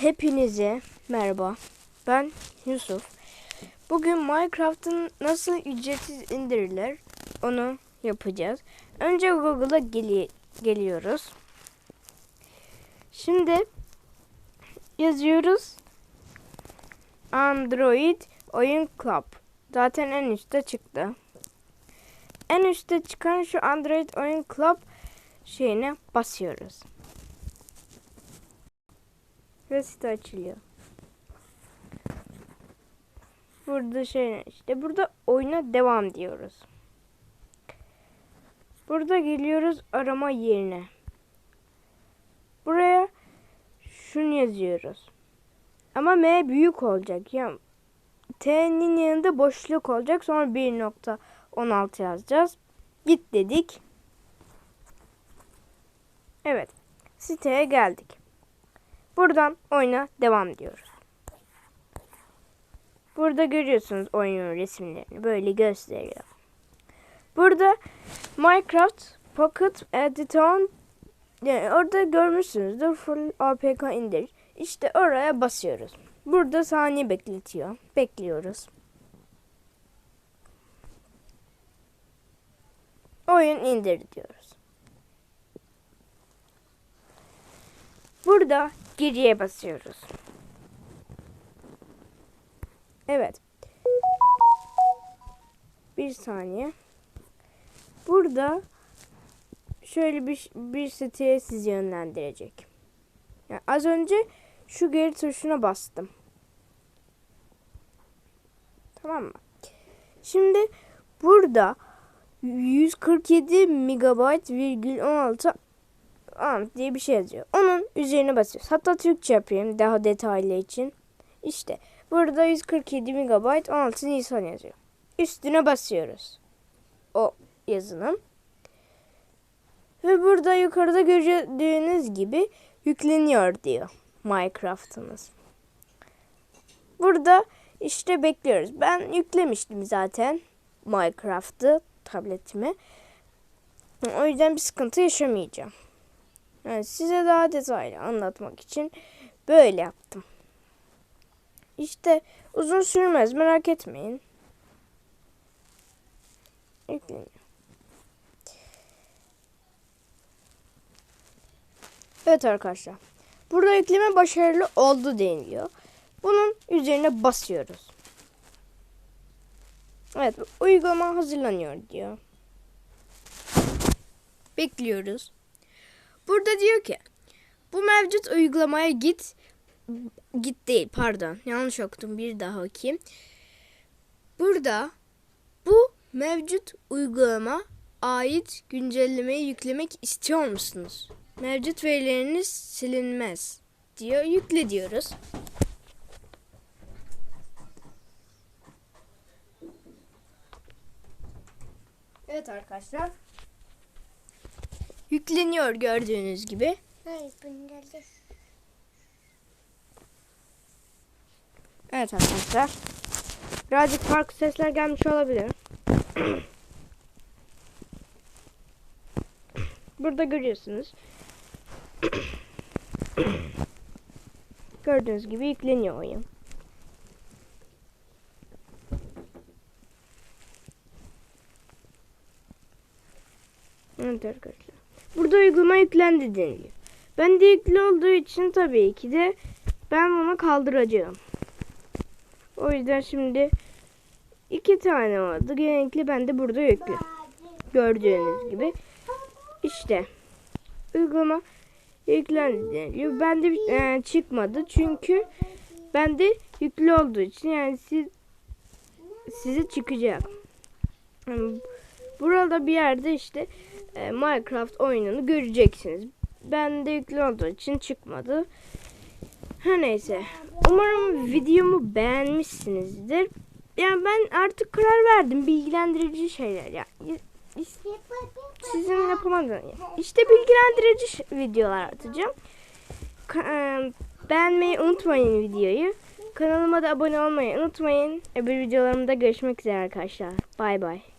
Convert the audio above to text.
Hepinize merhaba. Ben Yusuf. Bugün Minecraft'ın nasıl ücretsiz indirilir onu yapacağız. Önce Google'a geli geliyoruz. Şimdi yazıyoruz Android Oyun Club. Zaten en üstte çıktı. En üstte çıkan şu Android Oyun Club şeyine basıyoruz. Ve site açılıyor. Burada şey işte burada oyuna devam diyoruz. Burada geliyoruz arama yerine. Buraya şunu yazıyoruz. Ama M büyük olacak. Yani T'nin yanında boşluk olacak. Sonra 1.16 yazacağız. Git dedik. Evet. Siteye geldik. Buradan oyuna devam diyoruz. Burada görüyorsunuz oyunun resimlerini. Böyle gösteriyor. Burada Minecraft Pocket Editor yani orada görmüşsünüzdür. Full APK indir. İşte oraya basıyoruz. Burada saniye bekletiyor. Bekliyoruz. Oyun indir diyoruz. Burada geriye basıyoruz. Evet. Bir saniye. Burada şöyle bir bir siteye sizi yönlendirecek. Yani az önce şu geri tuşuna bastım. Tamam mı? Şimdi burada 147 megabayt virgül 16 Ant diye bir şey yazıyor. Onun üzerine basıyoruz. Hatta Türkçe yapayım daha detaylı için. İşte burada 147 MB 16 Nisan yazıyor. Üstüne basıyoruz. O yazının. Ve burada yukarıda gördüğünüz gibi yükleniyor diyor Minecraft'ımız. Burada işte bekliyoruz. Ben yüklemiştim zaten Minecraft'ı tabletime. O yüzden bir sıkıntı yaşamayacağım. Yani size daha detaylı anlatmak için böyle yaptım. İşte uzun sürmez merak etmeyin. Evet arkadaşlar. Burada yükleme başarılı oldu deniliyor. Bunun üzerine basıyoruz. Evet uygulama hazırlanıyor diyor. Bekliyoruz. Burada diyor ki bu mevcut uygulamaya git git değil pardon yanlış okudum bir daha okuyayım. Burada bu mevcut uygulama ait güncellemeyi yüklemek istiyor musunuz? Mevcut verileriniz silinmez diyor. Yükle diyoruz. Evet arkadaşlar. Yükleniyor gördüğünüz gibi. Hayır. Evet arkadaşlar. Birazcık farklı sesler gelmiş olabilir. Burada görüyorsunuz. Gördüğünüz gibi yükleniyor oyun. Evet arkadaşlar. Burada uygulama yüklendi deniliyor. Ben de yüklü olduğu için tabii ki de ben bunu kaldıracağım. O yüzden şimdi iki tane vardı. Genellikle ben de burada yüklü. Gördüğünüz gibi. İşte uygulama yüklendi deniliyor. Ben de e, çıkmadı çünkü ben de yüklü olduğu için yani siz size çıkacak. Burada bir yerde işte e, Minecraft oyununu göreceksiniz. Ben de yüklü olduğu için çıkmadı. Her neyse. Umarım videomu beğenmişsinizdir. Yani ben artık karar verdim. Bilgilendirici şeyler. Ya sizin yapamadığınız. İşte bilgilendirici videolar atacağım. E, beğenmeyi unutmayın videoyu. Kanalıma da abone olmayı unutmayın. Öbür videolarımda görüşmek üzere arkadaşlar. Bay bay.